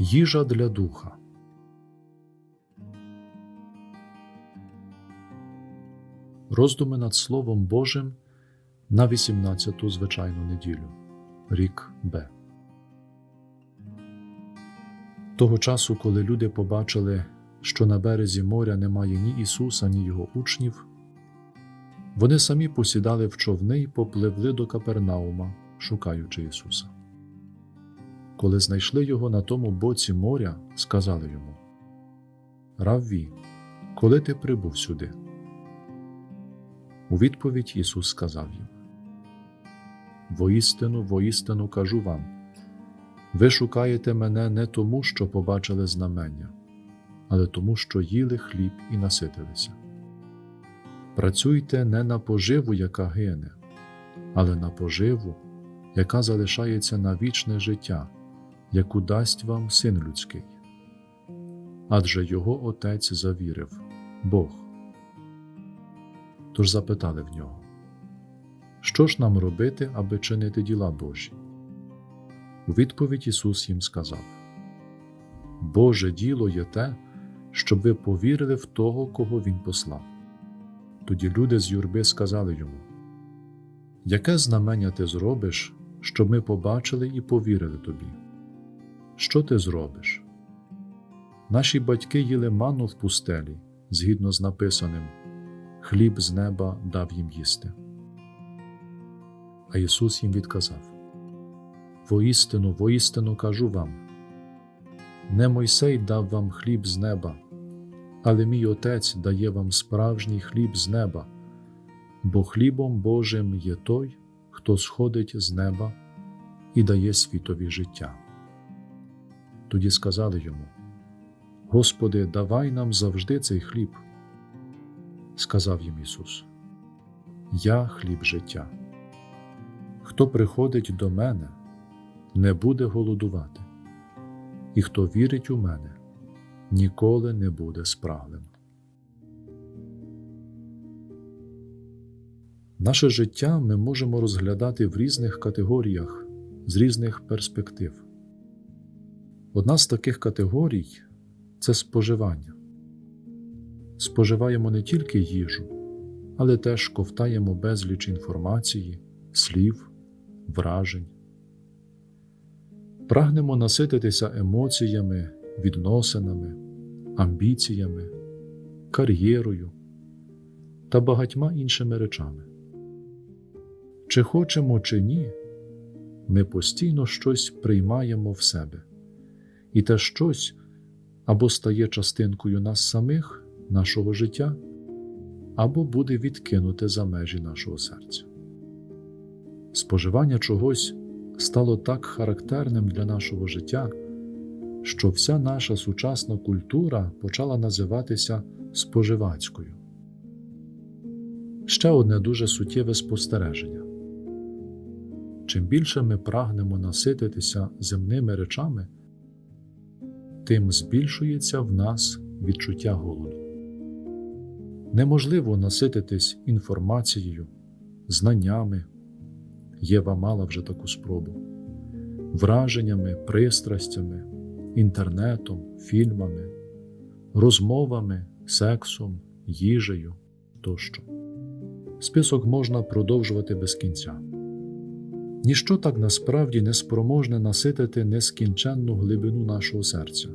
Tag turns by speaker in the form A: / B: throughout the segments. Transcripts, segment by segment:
A: Їжа для духа. Роздуми над Словом Божим на 18-ту звичайну неділю. Рік Б. Того часу, коли люди побачили, що на березі моря немає ні Ісуса, ні Його учнів, вони самі посідали в човни й попливли до Капернаума, шукаючи Ісуса. Коли знайшли його на тому боці моря, сказали йому Равві, коли ти прибув сюди? У відповідь Ісус сказав їм Воістину, воістину кажу вам, ви шукаєте мене не тому, що побачили знамення, але тому, що їли хліб і наситилися. Працюйте не на поживу, яка гине, але на поживу, яка залишається на вічне життя, яку дасть вам син людський. Адже його отець завірив Бог. Тож запитали в нього, що ж нам робити, аби чинити діла Божі? У відповідь Ісус їм сказав: Боже діло є те, щоб ви повірили в того, кого Він послав. Тоді люди з юрби сказали йому: Яке знамення ти зробиш, щоб ми побачили і повірили тобі? Що ти зробиш? Наші батьки їли ману в пустелі, згідно з написаним Хліб з неба дав їм їсти. А Ісус їм відказав Воістину, воістину кажу вам не Мойсей дав вам хліб з неба, але мій Отець дає вам справжній хліб з неба, бо хлібом Божим є той, хто сходить з неба і дає світові життя. Тоді сказали йому Господи, давай нам завжди цей хліб. Сказав їм Ісус, Я хліб життя. Хто приходить до мене, не буде голодувати, і хто вірить у мене, ніколи не буде спраглим. Наше життя ми можемо розглядати в різних категоріях з різних перспектив. Одна з таких категорій це споживання. Споживаємо не тільки їжу, але теж ковтаємо безліч інформації, слів, вражень. Прагнемо насититися емоціями, відносинами, амбіціями, кар'єрою та багатьма іншими речами. Чи хочемо, чи ні, ми постійно щось приймаємо в себе, і те щось або стає частинкою нас самих, нашого життя, або буде відкинуте за межі нашого серця. Споживання чогось стало так характерним для нашого життя, що вся наша сучасна культура почала називатися споживацькою. Ще одне дуже суттєве спостереження. Чим більше ми прагнемо насититися земними речами, тим збільшується в нас відчуття голоду. Неможливо насититись інформацією, знаннями. Єва мала вже таку спробу, враженнями, пристрастями, інтернетом, фільмами, розмовами, сексом, їжею тощо. Список можна продовжувати без кінця. Ніщо так насправді не спроможне наситити нескінченну глибину нашого серця.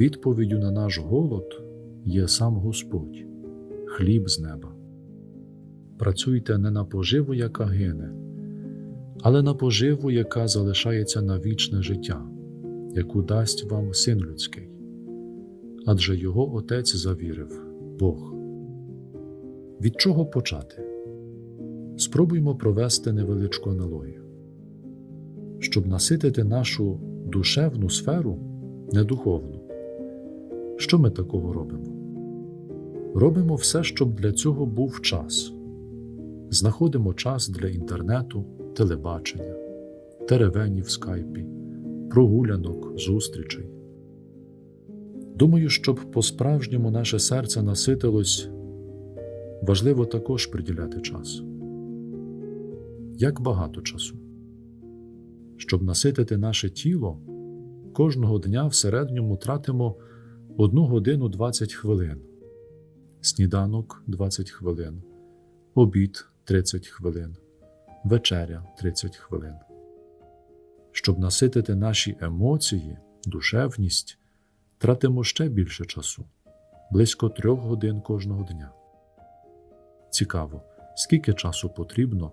A: Відповіддю на наш голод є сам Господь, хліб з неба. Працюйте не на поживу, яка гине, але на поживу, яка залишається на вічне життя, яку дасть вам син людський. Адже його Отець завірив Бог. Від чого почати? Спробуймо провести невеличку аналогію. Щоб наситити нашу душевну сферу, не духовну. Що ми такого робимо? Робимо все, щоб для цього був час. Знаходимо час для інтернету, телебачення, теревенів в скайпі, прогулянок, зустрічей. Думаю, щоб по-справжньому наше серце наситилось, важливо також приділяти час. Як багато часу. Щоб наситити наше тіло, кожного дня в середньому тратимо 1 годину 20 хвилин, сніданок 20 хвилин, обід 30 хвилин, вечеря 30 хвилин. Щоб наситити наші емоції, душевність, тратимо ще більше часу близько трьох годин кожного дня. Цікаво, скільки часу потрібно,